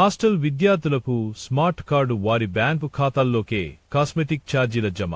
Hostel విద్యార్థులకు smart card వారి bank ఖాతాల్లోకే కాస్మెటిక్ ఛార్జీల జమ.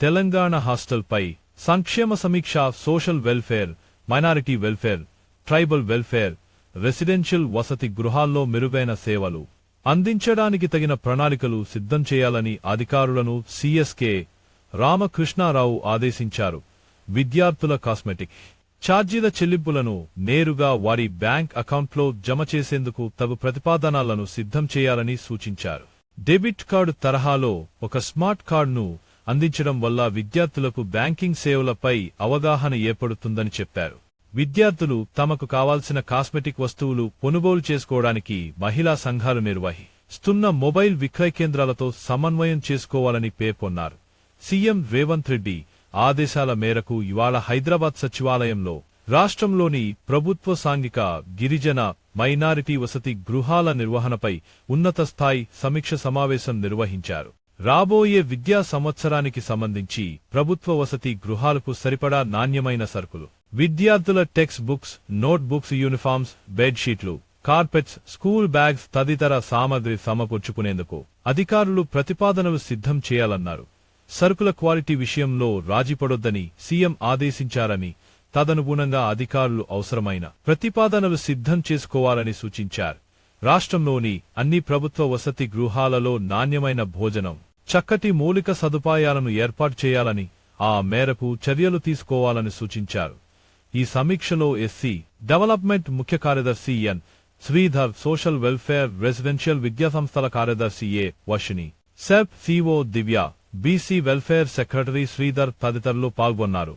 తెలంగాణ హాస్టల్పై సంక్షేమ సమీక్ష social welfare minority welfare tribal welfare residential వసతి గృహాల్లో మెరుగైన సేవలు అందించడానికి తగిన ప్రణాళికలు సిద్ధం చేయాలని అధికారులను సిఎస్కే రామకృష్ణారావు ఆదేశించారు. విద్యార్థుల కాస్మెటిక్ ఛార్జీల చెల్లింపులను నేరుగా వారి బ్యాంక్ అకౌంట్లో జమ చేసేందుకు తగు ప్రతిపాదనలను సిద్ధం చేయాలని సూచించారు. డెబిట్ కార్డు తరహాలో ఒక స్మార్ట్ కార్డును అందించడం వల్ల విద్యార్థులకు బ్యాంకింగ్ సేవలపై అవగాహన ఏర్పడుతుందని చెప్పారు. విద్యార్థులు తమకు కావాల్సిన కాస్మెటిక్ వస్తువులు కొనుగోలు చేసుకోవడానికి మహిళా సంఘాలు నిర్వహిస్తున్న మొబైల్ విక్రయ కేంద్రాలతో సమన్వయం చేసుకోవాలని పేర్కొన్నారు. సీఎం రేవంత్ రెడ్డి ఆదేశాల మేరకు ఇవాళ హైదరాబాద్ సచివాలయంలో రాష్ట్రంలోని ప్రభుత్వ సాంఘిక గిరిజన మైనారిటీ వసతి గృహాల నిర్వహణపై ఉన్నత స్థాయి సమీక్ష సమావేశం నిర్వహించారు. రాబోయే విద్యా సంవత్సరానికి సంబంధించి ప్రభుత్వ వసతి గృహాలకు సరిపడా నాణ్యమైన సరుకులు విద్యార్థుల text books note books uniforms బెడ్షీట్లు కార్పెట్స్ స్కూల్ బ్యాగ్స్ తదితర సామగ్రి సమకూర్చుకునేందుకు అధికారులు ప్రతిపాదనలు సిద్ధం చేయాలన్నారు. సరుకుల క్వాలిటీ విషయంలో రాజీపడొద్దని సీఎం ఆదేశించారని తదనుగుణంగా అధికారులు అవసరమైన ప్రతిపాదనలు సిద్ధం చేసుకోవాలని సూచించారు. రాష్ట్రంలోని అన్ని ప్రభుత్వ వసతి గృహాలలో నాణ్యమైన భోజనం చక్కటి మౌలిక సదుపాయాలను ఏర్పాటు చేయాలని ఆ మేరకు చర్యలు తీసుకోవాలని సూచించారు. ఈ సమీక్షలో ఎస్సీ డెవలప్మెంట్ ముఖ్య కార్యదర్శి N. Sridhar social welfare residential విద్యాసంస్థల కార్యదర్శి ఏ. వషిని సెప్ CO Divya B C welfare secretary Sridhar తదితరులు పాల్గొన్నారు.